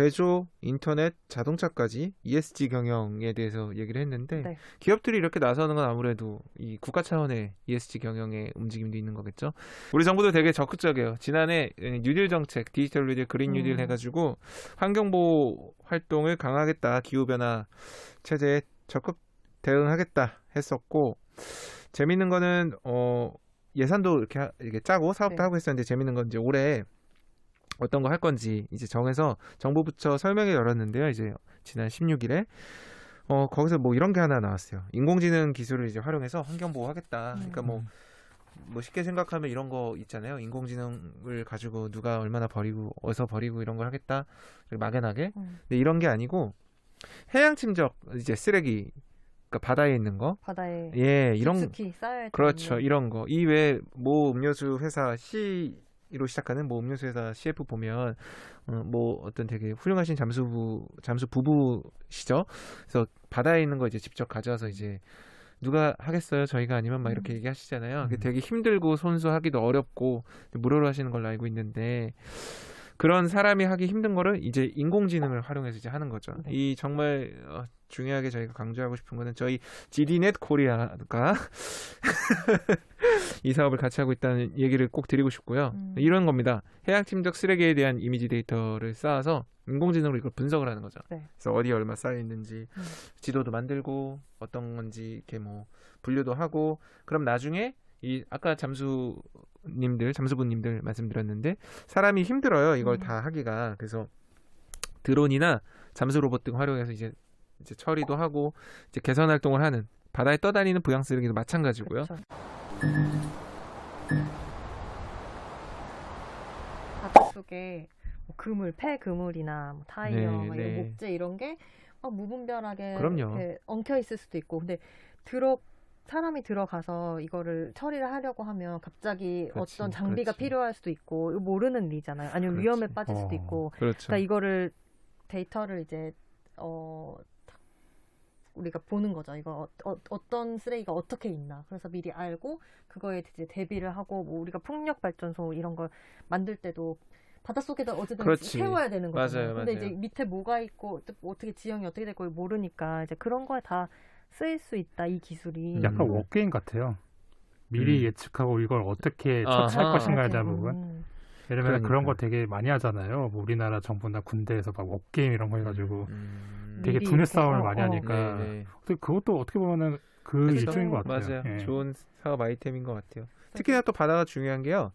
제조, 인터넷, 자동차까지 ESG 경영에 대해서 얘기를 했는데 네. 기업들이 이렇게 나서는 건 아무래도 이 국가 차원의 ESG 경영의 움직임도 있는 거겠죠. 우리 정부도 되게 적극적이에요. 지난해 뉴딜 정책, 디지털 뉴딜, 그린 뉴딜 음. 해가지고 환경보호 활동을 강화하겠다, 기후 변화 체제에 적극 대응하겠다 했었고 재밌는 거는 어 예산도 이렇게, 하- 이렇게 짜고 사업도 네. 하고 했었는데 재밌는 건 이제 올해 어떤 거 할 건지 이제 정해서 정부 부처 설명회 열었는데요. 이제 지난 16일에 어 거기서 뭐 이런 게 하나 나왔어요. 인공지능 기술을 이제 활용해서 환경 보호하겠다. 그러니까 뭐뭐 쉽게 생각하면 이런 거 있잖아요. 인공지능을 가지고 누가 얼마나 버리고 어디서 버리고 이런 걸 하겠다. 막연하게. 음, 근데 이런 게 아니고 해양 침적 이제 쓰레기 그러니까 바다에 있는 거. 바다에 예, 이런 쌓여 그렇죠. 이런 거. 이 외에 모 음료수 회사 C 로 시작하는 모 음료수 회사 CF 보면 어, 뭐 어떤 되게 훌륭하신 잠수부 잠수 부부시죠. 그래서 바다에 있는 거 이제 직접 가져와서 이제 누가 하겠어요? 저희가 아니면 막 이렇게 음. 얘기하시잖아요. 그게 음. 되게 힘들고 손수하기도 어렵고 무료로 하시는 걸로 알고 있는데 그런 사람이 하기 힘든 거를 이제 인공지능을 활용해서 이제 하는 거죠. 네. 이 정말 어, 중요하게 저희가 강조하고 싶은 거는 저희 GD넷 코리아가 이 사업을 같이 하고 있다는 얘기를 꼭 드리고 싶고요. 음. 이런 겁니다. 해양 침적 쓰레기에 대한 이미지 데이터를 쌓아서 인공지능으로 이걸 분석을 하는 거죠. 네. 그래서 어디에 얼마 쌓여 있는지 음. 지도도 만들고 어떤 건지 이렇게 뭐 분류도 하고 그럼 나중에 이 아까 잠수님들 잠수부님들 말씀드렸는데 사람이 힘들어요 이걸 음. 다 하기가 그래서 드론이나 잠수 로봇 등 활용해서 이제 이제 처리도 하고 이제 개선 활동을 하는 바다에 떠다니는 부양 쓰레기도 마찬가지고요. 그렇죠. 바닷속에 뭐 그물, 폐그물이나 뭐 타이어, 네, 막 네. 이런 목재 이런 게 막 무분별하게 그럼요. 이렇게 엉켜 있을 수도 있고, 근데 들어 사람이 들어가서 이거를 처리를 하려고 하면 갑자기 그렇지, 어떤 장비가 그렇지. 필요할 수도 있고 이거 모르는 일이잖아요. 아니면 그렇지. 위험에 빠질 수도 어. 있고. 그렇죠. 그러니까 이거를 데이터를 이제 어 우리가 보는 거죠. 이거 어, 떤 쓰레기가 어떻게 있나. 그래서 미리 알고 그거에 이제 대비를 하고 뭐 우리가 풍력 발전소 이런 걸 만들 때도 바닷속에다 어쨌든 그렇지. 세워야 되는 거잖아요. 맞아요, 근데 맞아요. 이제 밑에 뭐가 있고 또 어떻게 지형이 어떻게 될 걸 모르니까 이제 그런 거에 다 쓰일 수 있다 이 기술이. 약간 음. 워게임 같아요. 미리 음. 예측하고 이걸 어떻게 아하. 처치할 것인가에 대한 음, 부분. 음. 예를 들면 그런 거. 되게 많이 하잖아요. 뭐 우리나라 정부나 군대에서 막 워게임 이런 거 해가지고 음. 되게 두뇌 싸움을 어, 많이 어. 하니까 네, 네. 그것도 어떻게 보면은 그 그렇죠. 일종인 것 같아요. 맞아요. 예. 좋은 사업 아이템인 것 같아요. 특히나 또 바다가 중요한 게요.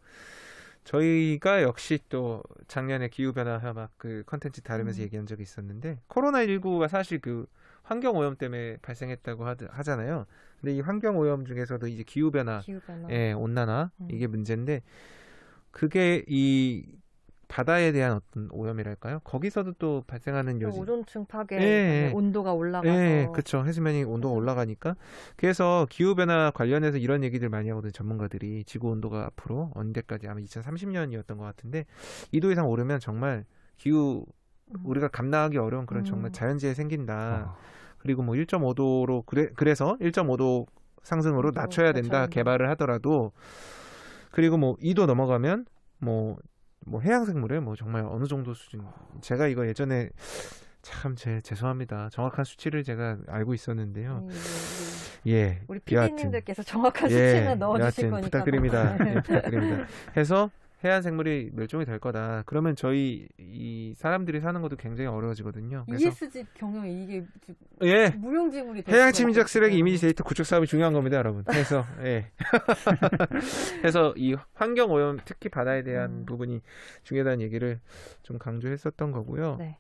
저희가 역시 또 작년에 기후변화 막그 컨텐츠 다루면서 음. 얘기한 적이 있었는데 코로나19가 사실 그 환경 오염 때문에 발생했다고 하, 하잖아요. 근데 이 환경 오염 중에서도 이제 기후변화, 기후변화. 예, 온난화 음. 이게 문제인데 그게 이 바다에 대한 어떤 오염이랄까요? 거기서도 또 발생하는 그 요지. 오존층 파괴, 예, 예. 온도가 올라가서 예, 그렇죠. 해수면이 온도가 올라가니까. 그래서 기후 변화 관련해서 이런 얘기들 많이 하거든요. 전문가들이 지구 온도가 앞으로 언제까지 아마 2030년이었던 것 같은데 2도 이상 오르면 정말 기후 음. 우리가 감당하기 어려운 그런 음. 정말 자연재해 생긴다. 어. 그리고 뭐 1.5도로 그래 그래서 1.5도 상승으로 된다. 낮춰야 된다. 개발을 하더라도 그리고 뭐 2도 넘어가면 뭐 뭐 해양 생물에 뭐 정말 어느 정도 수준 제가 이거 예전에 참 제 죄송합니다. 정확한 수치를 제가 알고 있었는데요. 네, 네, 네. 예. 우리 PD님들께서 정확한 예, 수치는 넣어주실 거니까 부탁드립니다. 네. 예, 부탁드립니다. 해서 해양 생물이 멸종이 될 거다. 그러면 저희 이 사람들이 사는 것도 굉장히 어려워지거든요. 그래서 ESG 경영에 이게 예. 무용지물이 될 해양 없어요, 쓰레기. 이미지 데이터 구축 사업이 중요한 겁니다, 여러분. 그래서 예. 그래서 이 환경 오염 특히 바다에 대한 음. 부분이 중요하다는 얘기를 좀 강조했었던 거고요. 네.